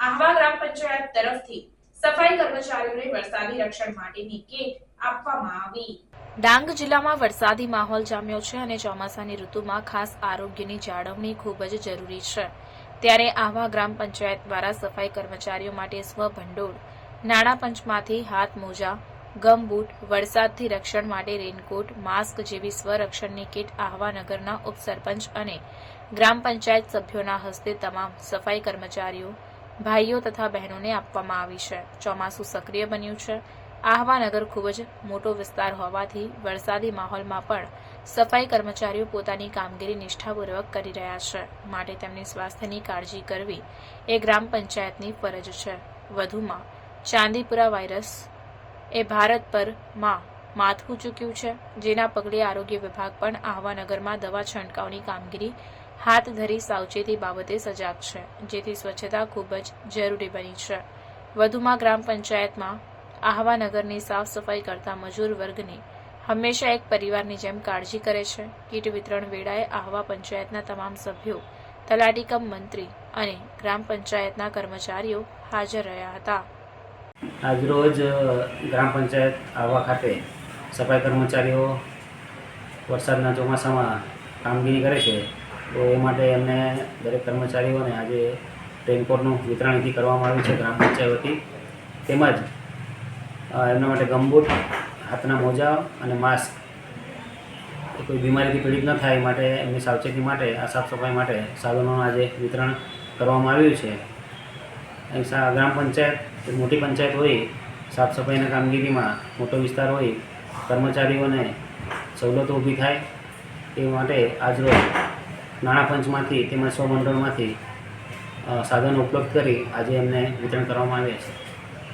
આહવા ગ્રામ પંચાયત તરફથી સફાઈ કર્મચારીઓને વરસાદી રક્ષણ માટેની કીટ આપવામાં આવી. ડાંગ જિલ્લામાં વરસાદી માહોલ જામ્યો છે અને ચોમાસાની ઋતુમાં ખાસ આરોગ્યની જાળવણી ખૂબ જ જરૂરી છે. ત્યારે આહવા ગ્રામ પંચાયત દ્વારા સફાઈ કર્મચારીઓ માટે સ્વભંડોળ નાણાં પંચમાંથી હાથ મોજા ગમબૂટ, વરસાદથી રક્ષણ માટે રેનકોટ, માસ્ક જેવી સ્વરક્ષણની કીટ આહવાનગરના ઉપસરપંચ અને ગ્રામ પંચાયત સભ્યોના હસ્તે તમામ સફાઈ કર્મચારીઓ, ભાઈઓ તથા બહેનોને આપવામાં આવી છે. ચોમાસું સક્રિય બન્યું છે. આહવાનગર ખૂબ જ મોટો વિસ્તાર હોવાથી વરસાદી માહોલમાં પણ સફાઈ કર્મચારીઓ પોતાની કામગીરી નિષ્ઠાપૂર્વક કરી રહ્યા છે. માટે તેમની સ્વાસ્થ્યની કાળજી કરવી એ ગ્રામ પંચાયતની ફરજ છે. વધુમાં, ચાંદીપુરા વાયરસ એ ભારત પરમાં માથું ચૂક્યું છે. જેના પગલે આરોગ્ય વિભાગ પણ આહવાનગરમાં દવા છંટકાવની કામગીરી હાથ ધરી સાવચેતી બાબતે સજાગ છે, જેથી સ્વચ્છતા ખૂબ જ જરૂરી બની છે. વધુમાં ગ્રામ પંચાયતમાં આહવાનગરની સાફ સફાઈ કરતા મજૂર વર્ગની હંમેશા એક પરિવારની જેમ કાળજી કરે છે. કીટ વિતરણ વેળાએ આહવા પંચાયતના તમામ સભ્યો, તલાટીકમ મંત્રી અને ગ્રામ પંચાયતના કર્મચારીઓ હાજર રહ્યા હતા. આજરોજ ગ્રામ પંચાયત આહવા ખાતે સફાઈ કર્મચારીઓ વરસાદના ચોમાસામાં કામગીરી કરે છે, તો એ માટે એમને દરેક કર્મચારીઓને આજે રેનકોટનું વિતરણ અહીંથી કરવામાં આવ્યું છે ગ્રામ પંચાયત વતી. તેમજ એમના માટે ગમબૂટ, હાથના મોજા અને માસ્ક. કોઈ બીમારીથી પીડિત ન થાય માટે એમની સાવચેતી માટે, આ સાફ સફાઈ માટે સાધનોનું આજે વિતરણ કરવામાં આવ્યું છે. ગ્રામ પંચાયત મોટી પંચાયત હોય, સાફ સફાઈના કામગીરીમાં મોટો વિસ્તાર હોય, કર્મચારીઓને સવલતો ઊભી થાય એ માટે આજરોજ નાણાં પંચમાંથી તેમજ સ્વમંડળમાંથી સાધનો ઉપલબ્ધ કરી આજે એમને વિતરણ કરવામાં આવ્યા છે.